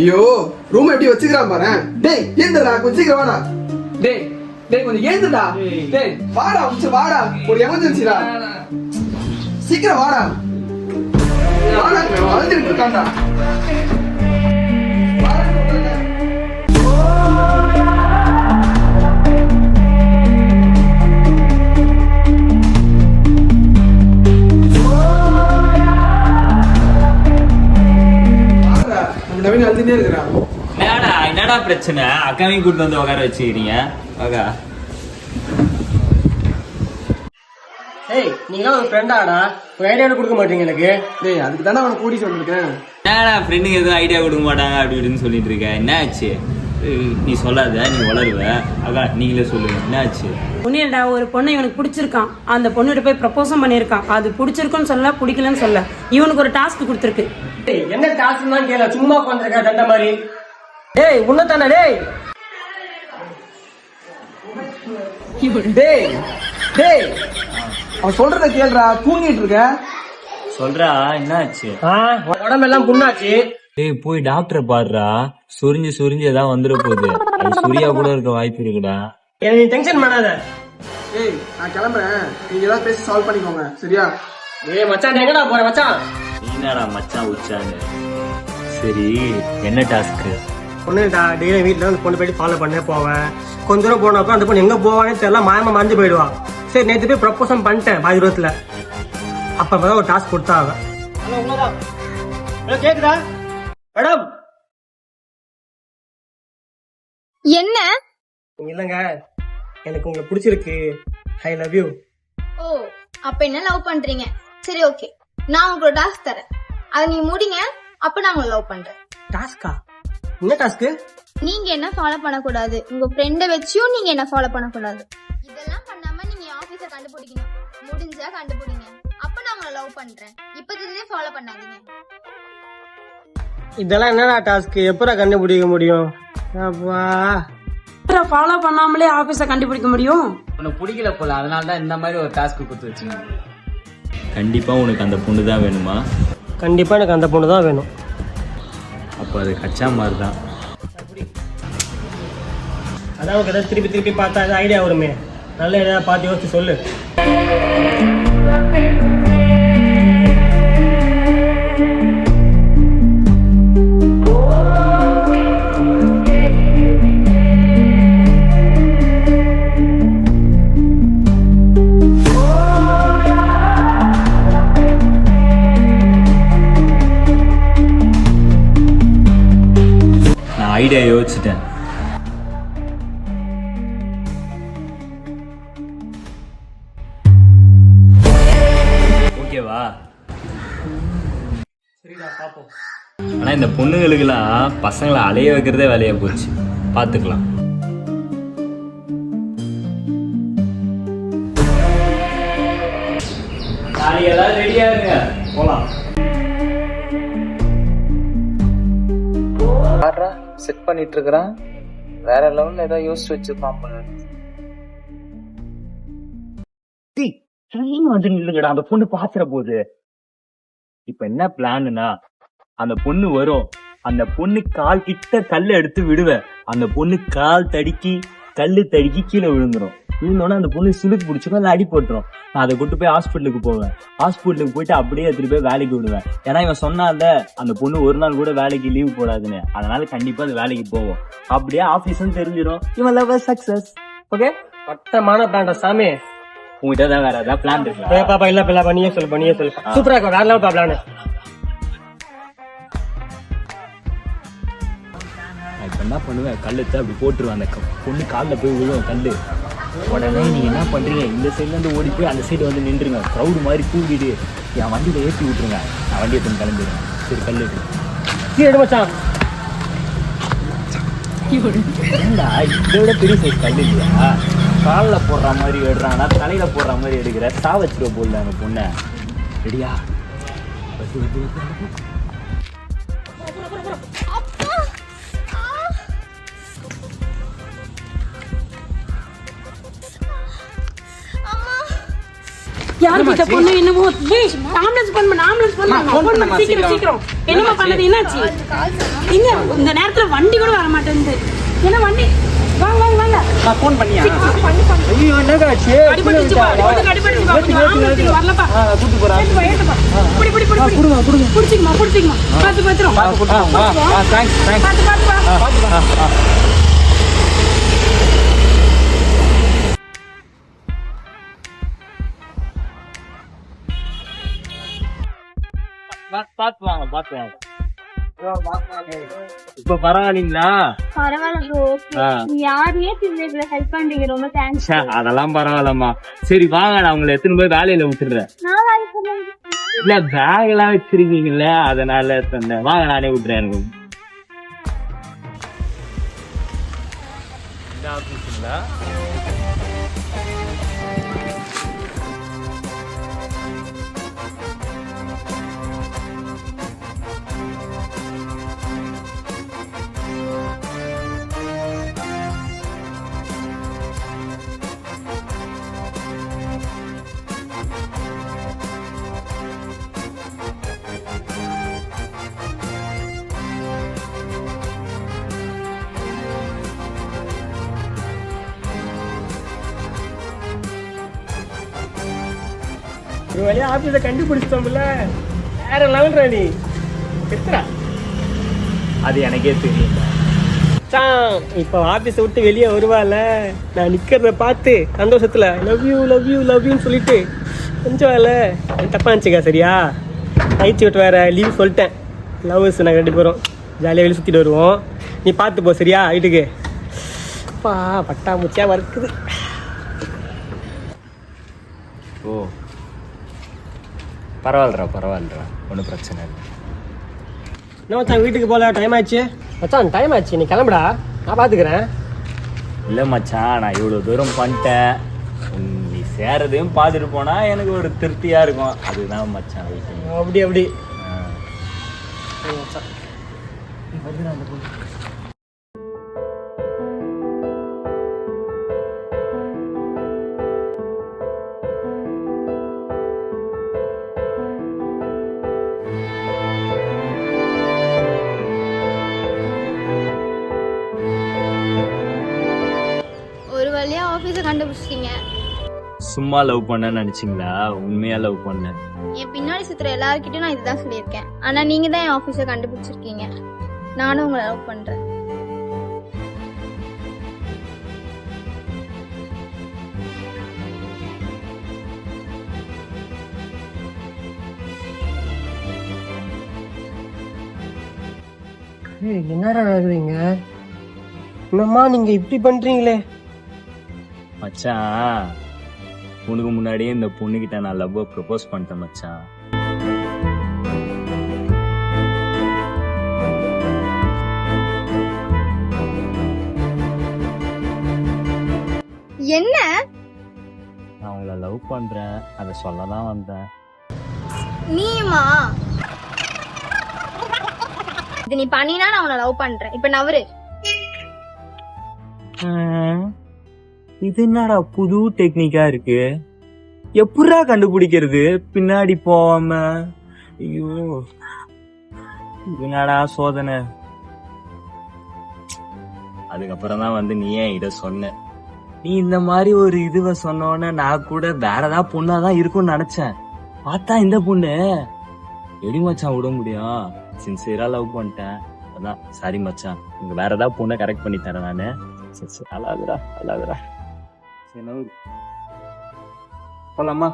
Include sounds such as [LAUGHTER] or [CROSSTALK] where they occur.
ஐயோ ரூம் எப்படி வச்சுக்கிறான் பாரு. டேய் ஏந்துடா கொஞ்சம் சீக்கிரம் வாடா. டேய் டேய் கொஞ்சம் ஏந்துடா. டேய். வாடா கொஞ்சம் வாடா. ஒரு எமர்ஜென்சிடா சீக்கிரம் வாடா. வாடா அழுதுட்டு இருக்கான்டா. என்னடா பிரச்சனை? அக்காவையும் கூட்டு வந்து உட்கார வச்சுக்கிறீங்க. அக்கா ஏய் நீங்களாம் ஒரு ஃப்ரெண்டாடா ஒரு ஐடியா கொடுக்க மாட்டீங்க எனக்கு. டேய் அதுக்கு தானே அவனை கூட்டிட்டு வந்திருக்கேன் என்னடா ஃப்ரெண்டுங்க எதுவும் ஐடியா கொடுக்க மாட்டாங்க அப்படி இப்படின்னு சொல்லிட்டு இருக்க? என்ன ஆச்சு? ஏய், நீ சொல்லாத நீ வளருவ. அக்கா நீங்களே சொல்லுங்க. என்ன ஆச்சு? ஒன்னில்டா ஒரு பொண்ணு இவனுக்கு பிடிச்சிருக்கான். அந்த பொண்ணுகிட்ட போய் ப்ரப்போஸும் பண்ணியிருக்கான். அது பிடிச்சிருக்குன்னு சொல்ல பிடிக்கலன்னு சொல்ல இவனுக்கு ஒரு டாஸ்க் கொடுத்துருக்கு. என்ன டாஸ்க் தான் கேள. சும்மா உட்காந்துருக்க தண்ட மாதிரி. டேய் உன்னதானே டேய். டேய் டேய். அவன் சொல்றத கேளுடா தூங்கிட்டு இருக்க. சொல்றா என்ன ஆச்சு ஆ, உடம்பெல்லாம் புண்ணாச்சு. டேய் போய் டாக்டரை பாருடா. சொரிஞ்சு சொரிஞ்சு ஏதாவது வந்துட போகுது. அது சுரியா கூட இருக்க வாய்ப்பு இருக்குடா. நீ டென்ஷன் பண்ணாத. டேய் நான் கிளம்புறேன். நீங்க ஏதாவது பேசி சால்வ் பண்ணிக்கோங்க சரியா? ஏய் மச்சான் எங்கடா போற மச்சான்? நீ என்னடா மச்சான் உச்சான்னு? சரி என்ன டாஸ்க்கு பொண்ணுடா டெய்லி வீட்டில் வந்து பொண்ணு போயிட்டு ஃபாலோ பண்ணே போவேன். கொஞ்ச தூரம் போனப்போ அந்த பொண்ணு எங்க போவானே தெரியல மாயமா மறைஞ்சு போயிடுவா. சரி நேற்று போய் ப்ரப்போசம் பண்ணிட்டேன் பாதி தூரத்தில். அப்போ தான் ஒரு டாஸ்க் உங்களதான் ஹலோ கேக்குதா? மேடம்? என்ன? இல்லைங்க எனக்கு உங்களை பிடிச்சிருக்கு. ஐ லவ் யூ ஓ அப்ப என்ன லவ் பண்றீங்க? சரி ஓகே நான் உங்களுக்கு டாஸ்க் தரேன். அதை நீங்க முடிங்க அப்ப நான் உங்களை லவ் பண்றேன். டாஸ்கா என்ன டாஸ்க்கு நீங்க என்ன ஃபாலோ பண்ணக்கூடாது. உங்க ஃப்ரெண்ட வச்சியும் நீங்க என்ன ஃபாலோ பண்ணக்கூடாது. இதெல்லாம் பண்ணாம நீங்க ஆபீஸ கண்டுபிடிக்கணும். முடிஞ்சா கண்டுபிடிங்க. அப்ப நான் உங்களை லவ் பண்றேன். இப்ப ஃபாலோ பண்ணாதீங்க. இதெல்லாம் என்னடா டாஸ்க் எப்படா கண்டுபிடிக்க முடியும்? அப்பா. ஃபாலோ பண்ணாமலே ஆபீஸை கண்டுபிடிக்க முடியும்? உனக்கு பிடிக்கல போல. அதனால தான் இந்த மாதிரி ஒரு டாஸ்க் கொடுத்து வச்சுங்க கண்டிப்பா உனக்கு அந்த பொண்ணு தான் வேணுமா? கண்டிப்பா எனக்கு அந்த பொண்ணு தான் வேணும். அப்போ அது கச்சா மாதிரி தான் அதான் உனக்கு ஏதாவது திருப்பி திருப்பி பார்த்தா ஐடியா வருமே. நல்ல ஏதாவது பார்த்து யோசிச்சு சொல்லு. ஐடியா யோசிச்சிட்டேன் ஓகேவா சரிடா பார்ப்போம் ஆனா இந்த பொண்ணுங்களுக்கெல்லாம் பசங்களை அலைய வைக்கிறதே வேலையாக போச்சு. பார்த்துக்கலாம். நாளைக்கு எல்லாரும் ரெடியா இருங்க. போலாம். செட் பண்ணிட்டு இருக்கிறான் வேற லெவல்ல ஏதாவது யோசிச்சு வச்சிருப்பான் போல ட்ரெயின் வந்து நில்லுங்கடா. அந்த பொண்ணு பாத்துற போகுது இப்ப என்ன பிளான்னா அந்த பொண்ணு வரும். அந்த பொண்ணு கால் கிட்ட கல்லை எடுத்து விடுவேன். அந்த பொண்ணு கால் தடுக்கி கல்லு தடுக்கி கீழே விழுந்துரும். விழுந்தோடனே அந்த பொண்ணு சுளுக்கு பிடிச்சிக்கும் இல்லை அடி போட்டுரும். நான் அதை கொண்டு போய் ஹாஸ்பிட்டலுக்கு போவேன். ஹாஸ்பிட்டலுக்கு போயிட்டு அப்படியே எடுத்துட்டு போய் வேலைக்கு விடுவேன். ஏன்னா இவன் சொன்னால அந்த பொண்ணு ஒரு நாள் கூட வேலைக்கு லீவ் போடாதுன்னு. அதனால கண்டிப்பா அது வேலைக்கு போவோம். அப்படியே ஆபீஸ்னு தெரிஞ்சிடும் இவன் லவ் சக்சஸ் ஓகே மொத்தமான பிளான்டா சாமி. உங்ககிட்ட தான் வேற ஏதாவது பிளான் இருக்கு? பாப்பா இல்ல இல்ல நீயே சொல்லு நீயே சொல்லு. சூப்பரா இருக்கும் வேற லெவல் பிளான் இப்ப என்ன பண்ணுவேன்? கல்லுத்தை அப்படி போட்டுருவேன் அந்த பொண்ணு காலில் போய் விழுவும் கல்லு. உடனே நீ என்ன பண்ணுறீங்க இந்த சைட்லேருந்து ஓடி போய் அந்த சைடு வந்து நின்றுங்க. க்ரௌடு மாதிரி கூட்டிட்டு என் வண்டியில் ஏற்றி விட்ருங்க நான் வண்டியை எடுத்து கிளம்பிடுறேன். சரி கல் எடு. சீ மச்சான். ஏன்டா இதை விட பெரிய சைஸ் கல் இல்லையா? காலில் போடுற மாதிரி எடுறானா தலையில் போடுற மாதிரி எடுக்கிற. சாவச்சிருவ போடல அந்த பொண்ணை ரெடியா? யார்கிட்ட பொண்ணு என்னமோ? டேய் ஆம்புலன்ஸ் ஃபோன் பண்ணு ஆம்புலன்ஸ் ஃபோன் பண்ணு ஃபோன் பண்ணு சீக்கிரம் சீக்கிரம். என்னமா பண்ணது? என்னாச்சு? இந்த நேரத்துல வண்டி கூட வர மாட்டேங்குது என்ன வண்டி? வாங்க வாங்க வாங்க நான் ஃபோன் பண்ணியா? ஐயோ என்னக்காச்சு? அடிபட்டுச்சு பா அடிபட்டுச்சு பா கொஞ்சம் ஆம்புலன்ஸ் வரலப்பா. கூட்டு போறேன் ஏத்துப்பா ஏத்துப்பா. புடி புடி புடி புடி. புடிச்சிக்கமா புடிச்சிக்கமா பாத்து பாத்துறோம் தேங்க்ஸ் தேங்க்ஸ் பாத்து பாத்து பா பாத்து வாங்க பாத்து வாங்க. இப்ப பரவாயில்லைங்களா? [LAUGHS] அதெல்லாம் பரவாயில்லம்மா. சரி வாங்க நான் உங்களை எத்தனை போய் வேலையில விட்டுறேன். இல்ல பேக் எல்லாம் வச்சிருக்கீங்கல்ல அதனால தந்தேன் வாங்க நானே விட்டுறேன் எனக்கு. இந்த. ஒரு வழியா ஆபீஸ கண்டுபிடிச்சிட்டோம்ல. வேற லெவல்ரா நீ. எத்தரா அது எனக்கே தெரியும். இப்போ ஆபீஸை விட்டு வெளியே வருவால நான் நிக்கிறத பார்த்து சந்தோஷத்துல love you love you love யூன்னு சொல்லிட்டு கொஞ்சம் வேலை தப்பா நினச்சிக்கா சரியா? நைட் விட்டு வேற லீவ் சொல்லிட்டேன். லவ்வர்ஸ் நாங்கள் ரெண்டு பேரும். ஜாலியாக வெளியே சுற்றிட்டு வருவோம். நீ பார்த்து போ சரியா? வீட்டுக்கு. அப்பா பட்டாம்பூச்சியா வறுக்குது. ஓ. பரவாயில்லடா பரவாயில்லடா. ஒன்றும் பிரச்சனை இல்லை. என்ன மச்சான் வீட்டுக்கு போல டைம் ஆச்சு? மச்சான் டைம் ஆச்சு. நீ கிளம்புடா. நான் பார்த்துக்கிறேன் இல்லை மச்சான் நான் இவ்வளோ தூரம் பண்ணிட்டேன். நீ சேரதையும் பார்த்துட்டு போனா எனக்கு ஒரு திருப்தியா இருக்கும். அதுதான் மச்சான். அப்படி அப்படி. ஆ. சும்மா லவ் பண்ணேன்னு நினைச்சீங்களா? உண்மையா லவ் பண்ணேன் என் பின்னாடி சுத்துற எல்லார்கிட்டயும் நான் இதுதான் சொல்லியிருக்கேன். ஆனா நீங்க தான் என் ஆபீஸ கண்டுபிடிச்சிருக்கீங்க. நானும் உங்களை லவ் பண்றேன். என்னடா நடக்குதுங்க என்னம்மா நீங்க இப்படி பண்றீங்களே? மச்சான் உனக்கு முன்னாடியே இந்த பொண்ணுகிட்ட நான் லவ் ப்ரப்போஸ் பண்ணிட்டேன் மச்சான். என்ன? நான் உங்களை லவ் பண்றேன் அதை சொல்ல தான் வந்தேன். நீயுமா? இது நீ பண்ணினா நான் உன்னை லவ் பண்றேன். இப்ப நவரு இது என்னடா புது டெக்னிக்கா இருக்கு? எப்படா கண்டுபிடிக்கிறது? பின்னாடி போகாம. ஐயோ. என்னடா சோதனை? அதுக்கப்புறம் தான் வந்து நீ ஏன் இத சொன்ன. நீ இந்த மாதிரி ஒரு இதுவ சொன்னோன்னே நான் கூட வேற ஏதாவது பொண்ணாதான் இருக்கும்னு நினைச்சேன். பார்த்தா இந்த பொண்ணு. எடி மச்சான் விட முடியும் சின்சியரா லவ் பண்ணிட்டேன். அதான் சாரி மச்சான். இங்க வேற ஏதாவது பொண்ணை கரெக்ட் பண்ணி தரேன் நானு. சரி சரி அழாதுடா அழாதுடா சரி நவுரு. போலாமா